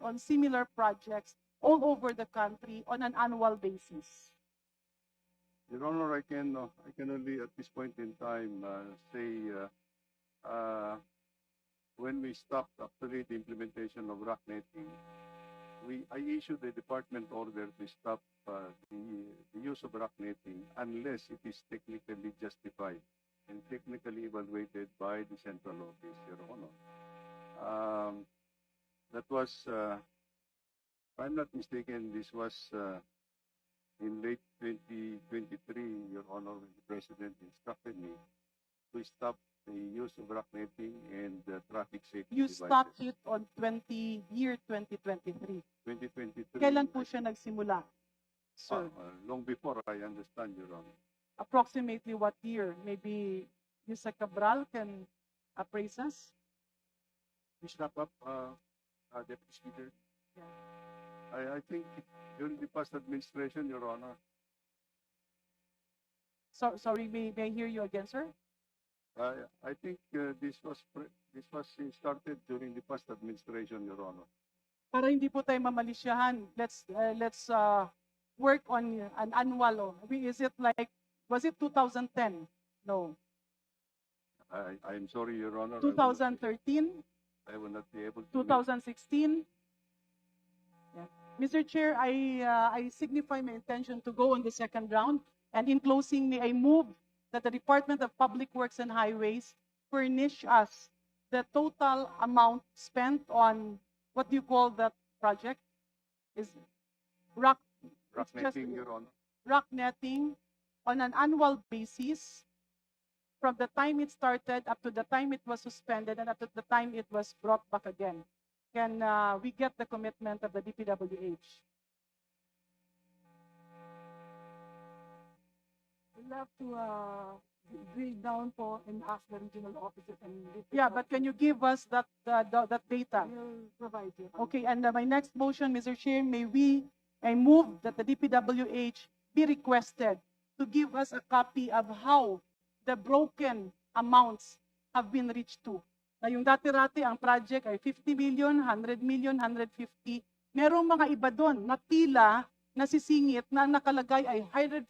on similar projects all over the country on an annual basis? Your Honor, I can, uh, I can only at this point in time uh, say, uh, uh, when we stopped actually the implementation of rock netting, we, I issued a department order to stop uh, the, the use of rock netting unless it is technically justified and technically evaluated by the central office, Your Honor. That was, uh, if I'm not mistaken, this was uh, in late 2023, Your Honor, the President instructed me to stop the use of rock netting and uh, traffic safety You devices. stopped it on 20, year 2023. 2023. Kailan po siya nagsimula? Ah, Sir, uh, long before, I understand, Your Honor. approximately what year? Maybe Yusek Cabral can appraise us? Please wrap up, uh, uh, Deputy Speaker. I, I think during the past administration, Your Honor, So, sorry, may, may I hear you again, sir? I, I think uh, this was, this was started during the past administration, Your Honor. Para hindi po tayo mamalisyahan, let's, uh, let's uh, work on an annual. oh. Is it like, was it 2010? No. I, I'm sorry, Your Honor. I will not- 2013? I will not be able to. 2016? Yeah. Mr. Chair, I, uh, I signify my intention to go on the second round. And in closing, may I move that the Department of Public Works and Highways furnish us the total amount spent on, what do you call that project? Is rock, Rock it's just- Your Honor. rock netting on an annual basis from the time it started up to the time it was suspended and up to the time it was brought back again. Can uh, we get the commitment of the DPWH? We'll have to uh, drill down for and ask the regional offices and. Yeah, but can you give us that, uh, the- that data? We'll provide you. Okay, and uh, my next motion, Mr. Chair, may we, I move that the DPWH be requested to give us a copy of how the broken amounts have been reached to. Na yung dati-rati ang project ay 50 million, 100 million, 150. Merong mga iba doon na tila nasisingit na ang nakalagay ay 147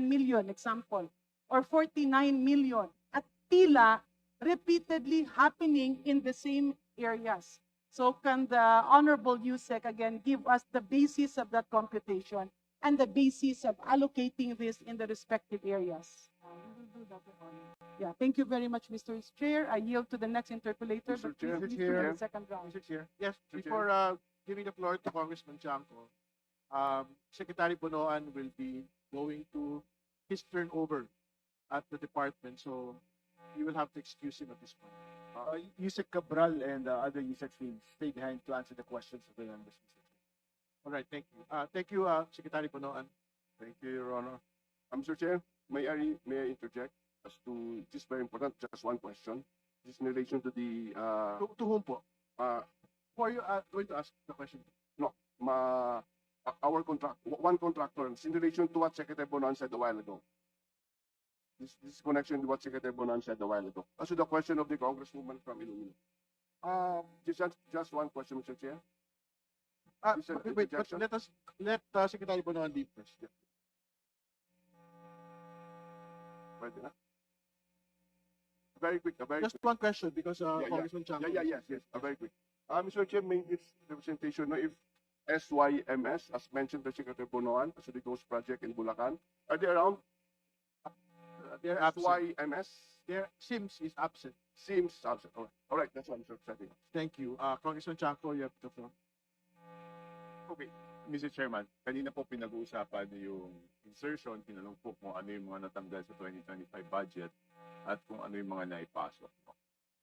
million, example, or 49 million. At tila repeatedly happening in the same areas. So can the Honorable Yusek again give us the basis of that computation and the basis of allocating this in the respective areas? We will do that, Your Honor. Yeah, thank you very much, Mr. Chair. I yield to the next interpolator, Mr. but Chair. please Mr. Chair. the second round. Mr. Chair, yes, Mr. Before uh, giving the floor to Congressman Chanco, um, Secretary Bonoan will be going to his turnover at the department, so you will have to excuse him at this point. Uh, Yusek Cabral and uh, other Yusek teams stay behind to answer the questions of the members. All right, thank you. Uh, thank you, uh, Secretary Bonoan. Thank you, Your Honor. Uh, Mr. Chair, may I, may I interject as to, this very important, just one question. This is in relation to the, uh, To, to whom po? uh, Who are you uh, going to ask the question? No, ma, uh, our contract, one contractor, in relation to what Secretary Bonan said a while ago. This, this connection to what Secretary Bonan said a while ago. As to the question of the congresswoman from Iloilo. Uh, just, just one question, Mr. Chair. Is there wait, but let us, let uh, Secretary Bonoan leave first. Pwede na? Very quick, a very Just one question, because uh, Yeah, yeah. Congressman Chanco. Yeah, yeah, yes, yes, uh, very quick. Uh, Mr. Chair, may this representation, no, if SYMS, as mentioned by Secretary Bonoan, as the Ghost Project in Bulacan, are they around? Uh, They're. SYMS Their Sims is absent. seems absent. All right, all right, that's what I'm setting. Thank you. Uh, Congressman Chanco, you have the floor. Okay, Mr. Chairman, kanina po pinag-uusapan yung insertion, tinanong po kung ano yung mga natanggal sa 2025 budget at kung ano yung mga naipasok.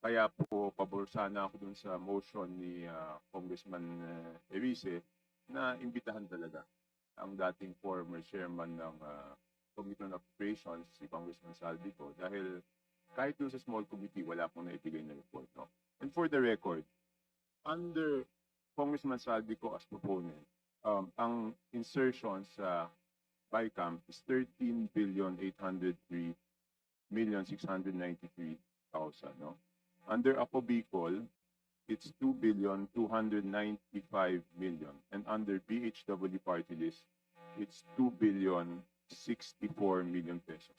Kaya po, pabor sana ako dun sa motion ni ah, Congressman uh, Erice na imbitahan talaga ang dating former chairman ng ah, Committee on Appropriations, si Congressman Saldico, dahil kahit doon sa small committee, wala pong naibigay na report. No? And for the record, under Congressman Saldico as proponent, um, ang insertion sa BICAM is 13 billion 803 million 693,000. No? Under Apo Bicol, it's two billion two hundred ninety-five million, and under BHW party list, it's two billion sixty-four million pesos.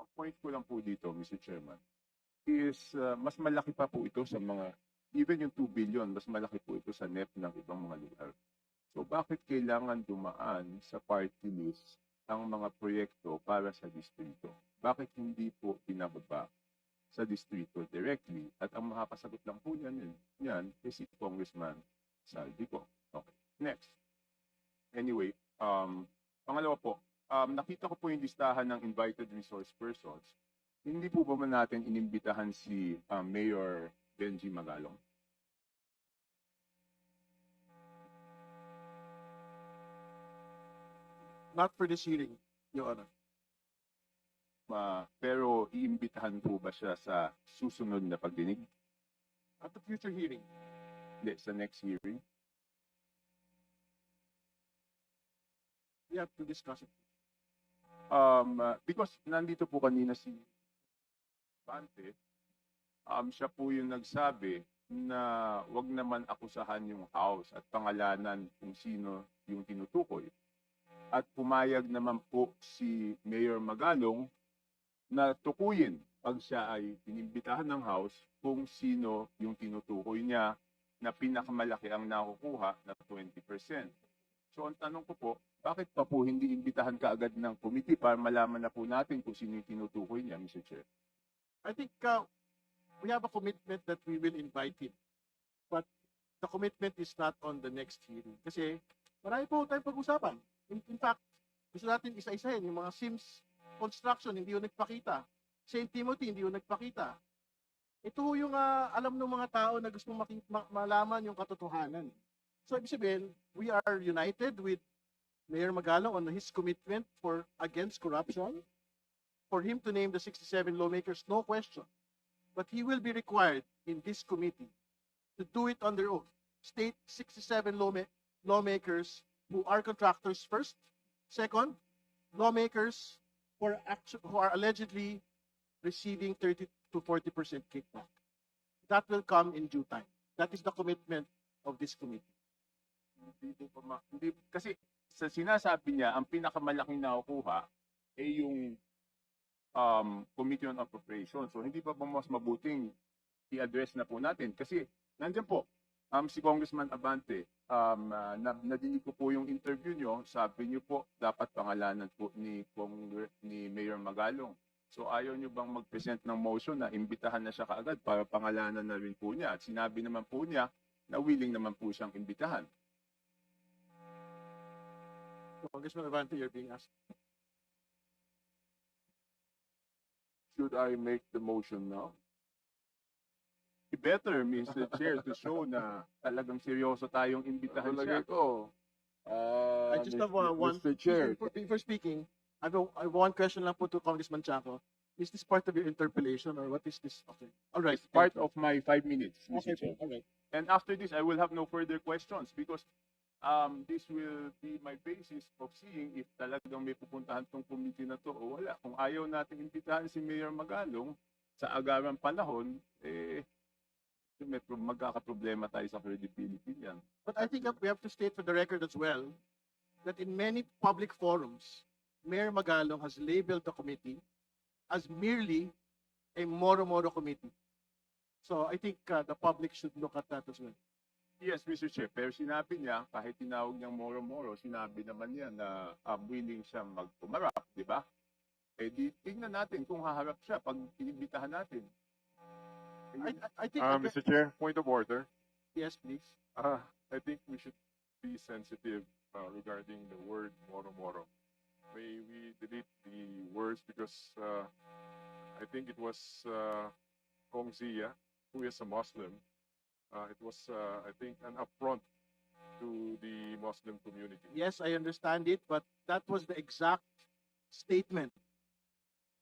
Ang point ko lang po dito, Mr. Chairman, is uh, mas malaki pa po ito sa mga, even yung 2 billion, mas malaki po ito sa NEP ng ibang mga lugar. So bakit kailangan dumaan sa party list ang mga proyekto para sa distrito? Bakit hindi po pinababa sa distrito directly? At ang makakasagot lang po yan, yan, yan is si Congressman Saldi po. Okay, next. Anyway, um, pangalawa po, um, nakita ko po yung listahan ng invited resource persons. Hindi po ba man natin inimbitahan si um, Mayor Benji Magalong? Not for this hearing, Your Honor. Ma, pero iimbitahan po ba siya sa susunod na pagdinig? At the future hearing, Hindi, sa next hearing? we have to discuss it. Um, uh, because nandito po kanina si Bante, um, siya po yung nagsabi na wag naman akusahan yung house at pangalanan kung sino yung tinutukoy. At pumayag naman po si Mayor Magalong na tukuyin pag siya ay inimbitahan ng house kung sino yung tinutukoy niya na pinakamalaki ang nakukuha na 20%. So ang tanong ko po, bakit pa po hindi imbitahan ka agad ng committee para malaman na po natin kung sino yung tinutukoy niya, Mr. Chair? I think uh, we have a commitment that we will invite him. But the commitment is not on the next hearing. Kasi marami po tayong pag-usapan. In, in fact, gusto natin isa-isahin yung mga Sims construction, hindi yung nagpakita. St. Timothy, hindi yung nagpakita. Ito yung ah, alam ng mga tao na gusto maki- ma- malaman yung katotohanan. So, ibig sabihin, we are united with Mayor Magalong on his commitment for against corruption, for him to name the 67 lawmakers, no question. But he will be required in this committee to do it under oath. State 67 lawma- lawmakers who are contractors first. Second, lawmakers who are, who are allegedly receiving 30 to 40% kickback. That will come in due time. That is the commitment of this committee. Kasi sa sinasabi niya, ang pinakamalaking nakukuha ay yung um, Committee on Appropriation. So hindi pa ba mas mabuting i-address na po natin? Kasi nandiyan po, um, si Congressman Abante, um, uh, na, nadinig ko po yung interview nyo, sabi niyo po, dapat pangalanan po ni, Congre- ni Mayor Magalong. So ayaw niyo bang mag-present ng motion na imbitahan na siya kaagad para pangalanan na rin po niya? At sinabi naman po niya na willing naman po siyang imbitahan. Congressman Avante, you're being asked. Should I make the motion now? better, Mr. Chair, to show na talagang seryoso tayong imbitahan siya. Palagay ko, uh, I just have uh, one. Mr. Chair, Before, before speaking, I have, a, I have one question lang po to Congressman Chaco. Is this part of your interpellation or what is this? Okay. All right. It's part of my five minutes, Okay, Chair. all right. And after this, I will have no further questions because um, this will be my basis of seeing if talagang may pupuntahan tong committee na to o wala. Kung ayaw natin imbitahan si Mayor Magalong sa agarang panahon, eh, may pro- magkakaproblema tayo sa credibility niyan. But I think we have to state for the record as well that in many public forums, Mayor Magalong has labeled the committee as merely a Moro-Moro committee. So I think uh, the public should look at that as well. Yes, Mr. Chair. Pero sinabi niya, kahit tinawag niyang moro-moro, sinabi naman niya na um, willing siyang magpumarap, di ba? Eh di, tingnan natin kung haharap siya pag inibitahan natin. I, I, I think. uh, Mr. Chair, point of order. Yes, please. Uh, I think we should be sensitive uh, regarding the word moro moro. May we delete the words because uh, I think it was uh, Kong Zia, who is a Muslim. Uh, it was, uh, I think, an affront to the Muslim community. Yes, I understand it, but that was the exact statement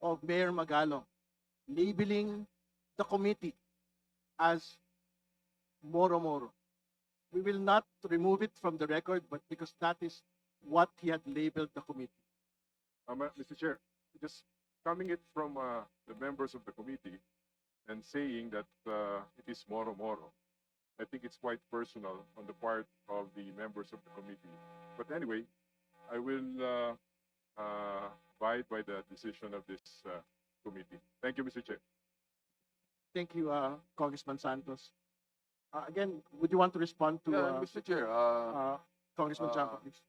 of Mayor Magalong, labeling the committee as Moro Moro. We will not remove it from the record, but because that is what he had labeled the committee. Um, uh, Mr. Chair, just coming it from uh, the members of the committee and saying that uh, it is moro moro. I think it's quite personal on the part of the members of the committee. But anyway, I will uh, uh, abide by the decision of this uh, committee. Thank you, Mr. Chair. Thank you, uh, Congressman Santos. Uh, again, would you want to respond to, Yeah, uh, Mr. Chair, uh, uh, Congressman uh, Chanco, please?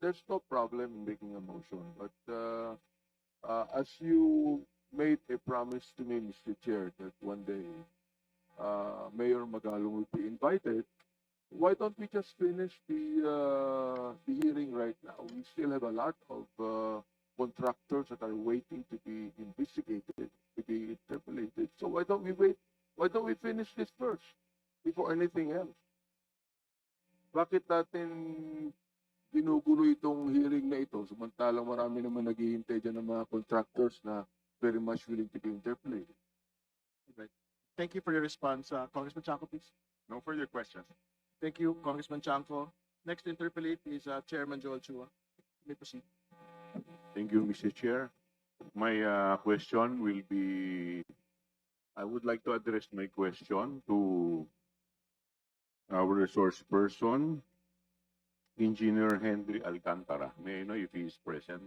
there's no problem in making a motion, but uh, uh, as you made a promise to me, Mr. Chair, that one day uh, Mayor Magalong will be invited, why don't we just finish the uh, the hearing right now? We still have a lot of uh, contractors that are waiting to be investigated, to be interpolated. So why don't we wait? Why don't we finish this first before anything else? Bakit natin ginugulo itong hearing na ito samantalang marami naman naghihintay dyan ng mga contractors na very much willing to be interpolated. Thank you for your response, uh, Congressman Chanco, please. No further questions. Thank you, Congressman Chanco. Next to interpolate is, uh, Chairman Joel Chua. You may proceed. Thank you, Mr. Chair. My uh, question will be, I would like to address my question to our resource person, Engineer Henry Alcantara. May I know if he is present?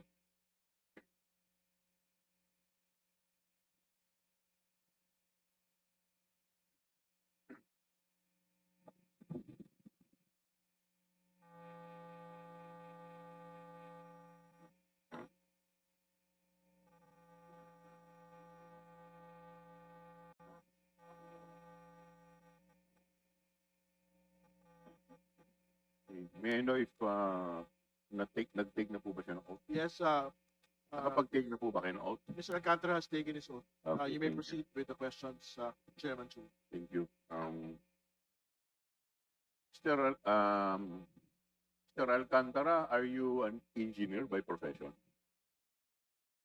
May I know if uh, nag-take, nag-take na po ba siya ng oath? Yes, uh, uh, Nakapag-take na po ba kayo ng oath? Mr. Alcantara has taken his oath. Uh, Okay, you may thank proceed with the questions, uh, Chairman Chu. Thank you. Um, Mr. Al- Um, Mr. Alcantara, are you an engineer by profession?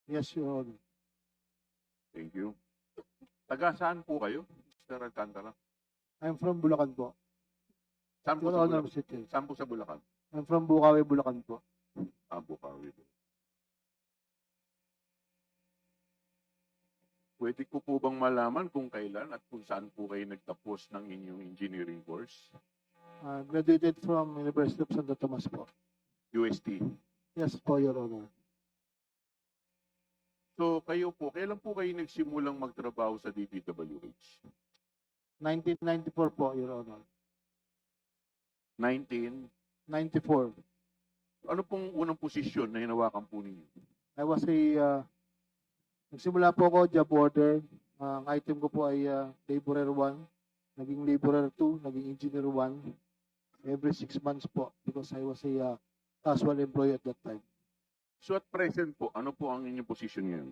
Yes, Your Honor. Thank you. Taga saan po kayo, Mr. Alcantara? I'm from Bulacan po. Saan po sa Bulacan? Chair. Saan po sa Bulacan? I'm from Bukawi, Bulacan po. Ah, Bukawi. Pwede ko po bang malaman kung kailan at kung saan po kayo nagtapos ng inyong engineering course? Uh, graduated from University of Santo Tomas po. UST. Yes po, Your Honor. So kayo po, kailan po kayo nagsimulang magtrabaho sa DPWH? 1994 po, Your Honor. 19. 94. Ano pong unang posisyon na hinawakan po ninyo? I was a, uh, nagsimula po ako job order. Uh, ang item ko po ay uh, laborer 1, naging laborer 2, naging engineer 1. Every six months po because I was a uh, casual employee at that time. So at present po, ano po ang inyong posisyon ngayon?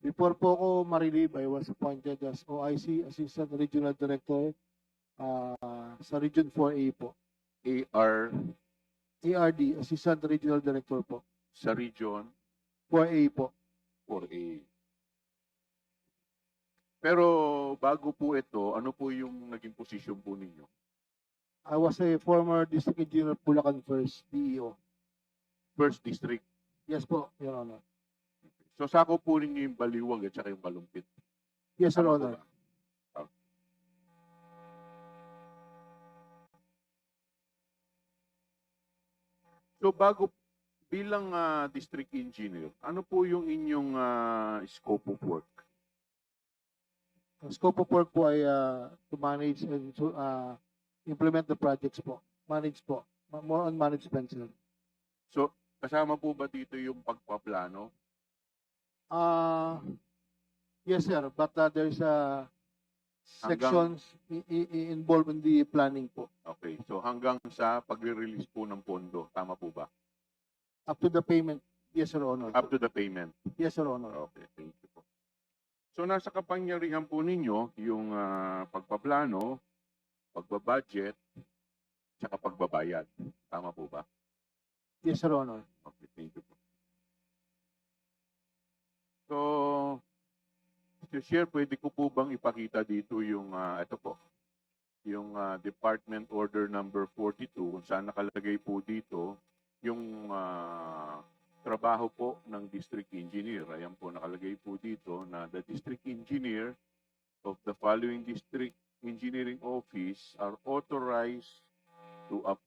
Before po ako ma-relieve, I was appointed as OIC, Assistant Regional Director uh, sa Region 4A po. AR ARD, Assistant Regional Director po. sa region 4A po. 4A. Pero bago po ito, ano po yung naging posisyon po ninyo? I was a former District Engineer Bulacan First, DEO. First District. Yes po, Your Honor. So sako po ninyo yung baliwag at saka yung balumpit. Yes, Your Honor. ba? Okay. So bago bilang ah, district engineer, ano po yung inyong ah, scope of work? Ang scope of work po ay uh, to manage and to uh, implement the projects po. Manage po. More on management, sir. So kasama po ba dito yung pagpaplano? Uh, yes, sir. But uh, there's uh, Hanggang- sections i- i- i- involved in the planning po. Okay. So hanggang sa pagre-release po ng pondo, tama po ba? Up to the payment. Yes, Your Honor. Up to the payment. Yes, Your Honor. Okay, thank you po. So nasa kapangyarihan po ninyo yung ah, pagpaplano, pagbabudget, tsaka pagbabayad. Tama po ba? Yes, Your Honor. Okay, thank you po. So, Chair, pwede ko po bang ipakita dito yung, ah, ito po, yung ah, Department Order Number 42, kung saan nakalagay po dito yung ah, trabaho po ng District Engineer. Ayan po, nakalagay po dito na the District Engineer of the following district Engineering Office are authorized to approve